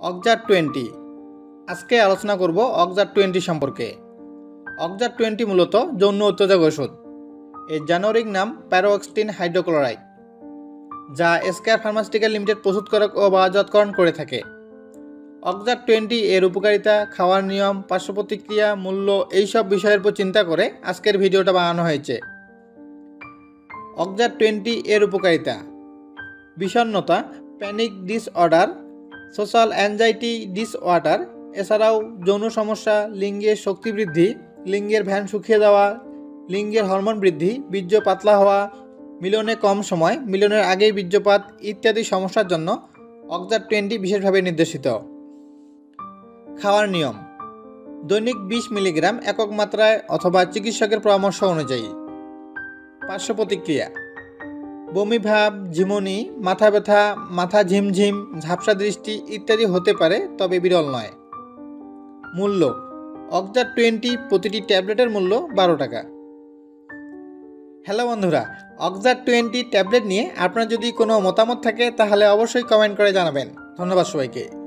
অকজার twenty. আজকে আলোচনা করব অকজার টোয়েন্টি সম্পর্কে। অকজার টোয়েন্টি মূলত যৌন উত্তেজক ওষুধ। এর জানোরিক নাম প্যারোক্সটিন হাইড্রোক্লোরাইড যা এসকেয়ার ফার্মাসিউটিক্যাল লিমিটেড প্রস্তুত প্রস্তুতকারক ও বাজাতকরণ করে থাকে। অকজার টোয়েন্টি এর উপকারিতা, খাওয়ার নিয়ম পার্শ্ব প্রতিক্রিয়া মূল্য এইসব বিষয়ের উপর চিন্তা করে আজকের ভিডিওটা বানানো হয়েছে। অকজার টোয়েন্টি এর উপকারিতা, বিষণ্ণতা panic disorder social anxiety disorder এছাড়াও যৌন সমস্যা, লিঙ্গের শক্তি বৃদ্ধি, লিঙ্গের ভ্যান শুকিয়ে যাওয়া, লিঙ্গের হরমোন বৃদ্ধি, বীর্য পাতলা হওয়া, মিলনে কম সময়, মিলনের আগেই বীর্যপাত ইত্যাদি সমস্যার জন্য অক্সার টোয়েন্টি বিশেষভাবে নির্দেশিত। খাওয়ার নিয়ম। দৈনিক বিশ মিলিগ্রাম একক মাত্রায় অথবা চিকিৎসকের পরামর্শ অনুযায়ী। পার্শ্ব প্রতিক্রিয়া। বমি ভাব ঝিমুনি মাথা ব্যথা মাথা ঝিমঝিম, ঝাপসা দৃষ্টি ইত্যাদি হতে পারে, তবে বিরল নয়। মূল্য অকজার টোয়েন্টি প্রতিটি ট্যাবলেটের মূল্য বারো টাকা। হ্যালো বন্ধুরা অকজার টোয়েন্টি ট্যাবলেট নিয়ে আপনার যদি কোনো মতামত থাকে, তাহলে অবশ্যই কমেন্ট করে জানাবেন। ধন্যবাদ সবাইকে।